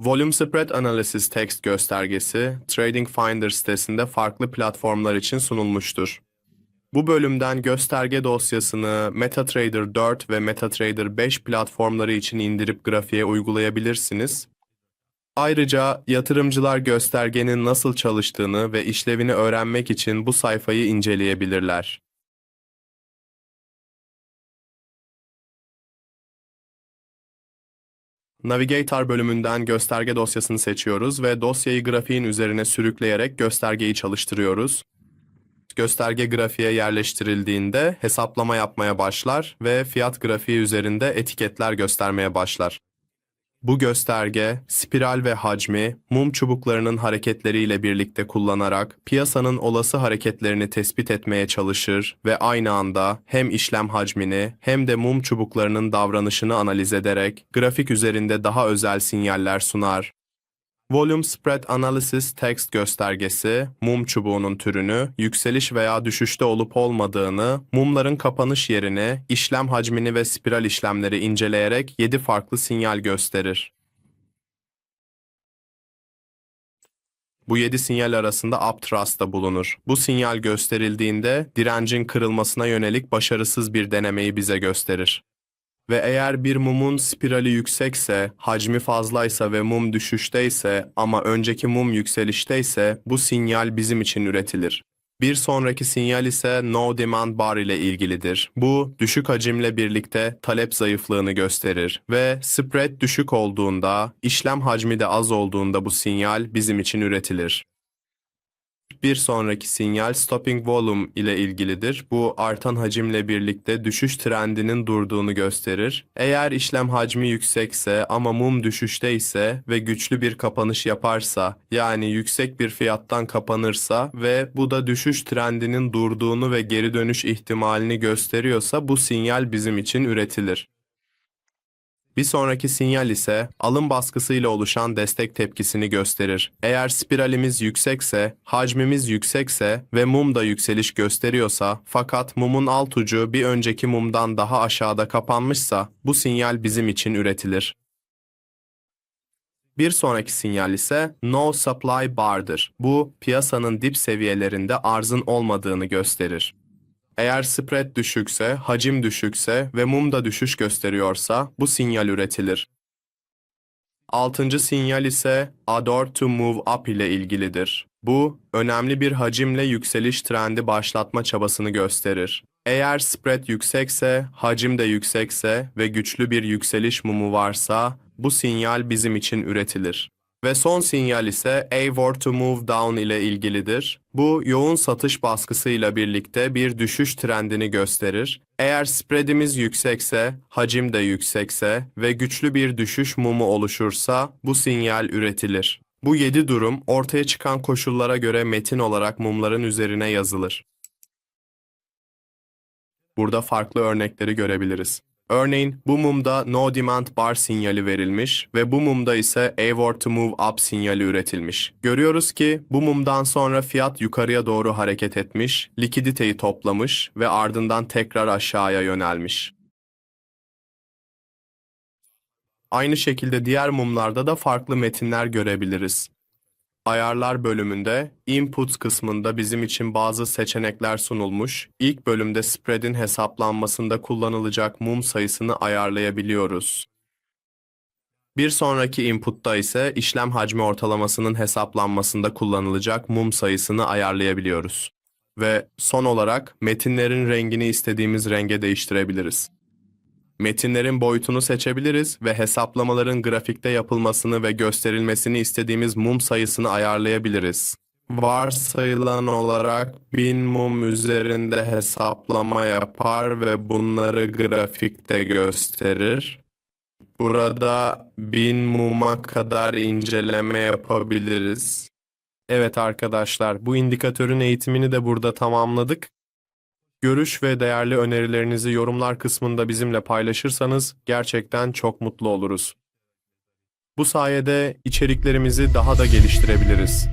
Volume Spread Analysis Text göstergesi Trading Finder sitesinde farklı platformlar için sunulmuştur. Bu bölümden gösterge dosyasını MetaTrader 4 ve MetaTrader 5 platformları için indirip grafiğe uygulayabilirsiniz. Ayrıca yatırımcılar göstergenin nasıl çalıştığını ve işlevini öğrenmek için bu sayfayı inceleyebilirler. Navigator bölümünden gösterge dosyasını seçiyoruz ve dosyayı grafiğin üzerine sürükleyerek göstergeyi çalıştırıyoruz. Gösterge grafiğe yerleştirildiğinde hesaplama yapmaya başlar ve fiyat grafiği üzerinde etiketler göstermeye başlar. Bu gösterge, spiral ve hacmi, mum çubuklarının hareketleriyle birlikte kullanarak piyasanın olası hareketlerini tespit etmeye çalışır ve aynı anda hem işlem hacmini hem de mum çubuklarının davranışını analiz ederek grafik üzerinde daha özel sinyaller sunar. Volume Spread Analysis Text göstergesi, mum çubuğunun türünü, yükseliş veya düşüşte olup olmadığını, mumların kapanış yerini, işlem hacmini ve spiral işlemleri inceleyerek 7 farklı sinyal gösterir. Bu 7 sinyal arasında uptrust da bulunur. Bu sinyal gösterildiğinde direncin kırılmasına yönelik başarısız bir denemeyi bize gösterir. Ve eğer bir mumun spirali yüksekse, hacmi fazlaysa ve mum düşüşteyse ama önceki mum yükselişteyse bu sinyal bizim için üretilir. Bir sonraki sinyal ise no demand bar ile ilgilidir. Bu düşük hacimle birlikte talep zayıflığını gösterir ve spread düşük olduğunda, işlem hacmi de az olduğunda bu sinyal bizim için üretilir. Bir sonraki sinyal stopping volume ile ilgilidir. Bu artan hacimle birlikte düşüş trendinin durduğunu gösterir. Eğer işlem hacmi yüksekse ama mum düşüşte ise ve güçlü bir kapanış yaparsa, yani yüksek bir fiyattan kapanırsa ve bu da düşüş trendinin durduğunu ve geri dönüş ihtimalini gösteriyorsa bu sinyal bizim için üretilir. Bir sonraki sinyal ise alım baskısıyla oluşan destek tepkisini gösterir. Eğer spiralimiz yüksekse, hacmimiz yüksekse ve mum da yükseliş gösteriyorsa fakat mumun alt ucu bir önceki mumdan daha aşağıda kapanmışsa bu sinyal bizim için üretilir. Bir sonraki sinyal ise no supply bar'dır. Bu piyasanın dip seviyelerinde arzın olmadığını gösterir. Eğer spread düşükse, hacim düşükse ve mum da düşüş gösteriyorsa bu sinyal üretilir. Altıncı sinyal ise adore to move up ile ilgilidir. Bu, önemli bir hacimle yükseliş trendi başlatma çabasını gösterir. Eğer spread yüksekse, hacim de yüksekse ve güçlü bir yükseliş mumu varsa, bu sinyal bizim için üretilir. Ve son sinyal ise A were to move down ile ilgilidir. Bu yoğun satış baskısıyla birlikte bir düşüş trendini gösterir. Eğer spreadimiz yüksekse, hacim de yüksekse ve güçlü bir düşüş mumu oluşursa bu sinyal üretilir. Bu 7 durum ortaya çıkan koşullara göre metin olarak mumların üzerine yazılır. Burada farklı örnekleri görebiliriz. Örneğin bu mumda no demand bar sinyali verilmiş ve bu mumda ise A were to move up sinyali üretilmiş. Görüyoruz ki bu mumdan sonra fiyat yukarıya doğru hareket etmiş, likiditeyi toplamış ve ardından tekrar aşağıya yönelmiş. Aynı şekilde diğer mumlarda da farklı metinler görebiliriz. Ayarlar bölümünde Input kısmında bizim için bazı seçenekler sunulmuş. İlk bölümde spread'in hesaplanmasında kullanılacak mum sayısını ayarlayabiliyoruz. Bir sonraki input'ta ise işlem hacmi ortalamasının hesaplanmasında kullanılacak mum sayısını ayarlayabiliyoruz. Ve son olarak metinlerin rengini istediğimiz renge değiştirebiliriz. Metinlerin boyutunu seçebiliriz ve hesaplamaların grafikte yapılmasını ve gösterilmesini istediğimiz mum sayısını ayarlayabiliriz. Varsayılan olarak 1000 mum üzerinde hesaplama yapar ve bunları grafikte gösterir. Burada 1000 muma kadar inceleme yapabiliriz. Evet arkadaşlar, bu indikatörün eğitimini de burada tamamladık. Görüş ve değerli önerilerinizi yorumlar kısmında bizimle paylaşırsanız gerçekten çok mutlu oluruz. Bu sayede içeriklerimizi daha da geliştirebiliriz.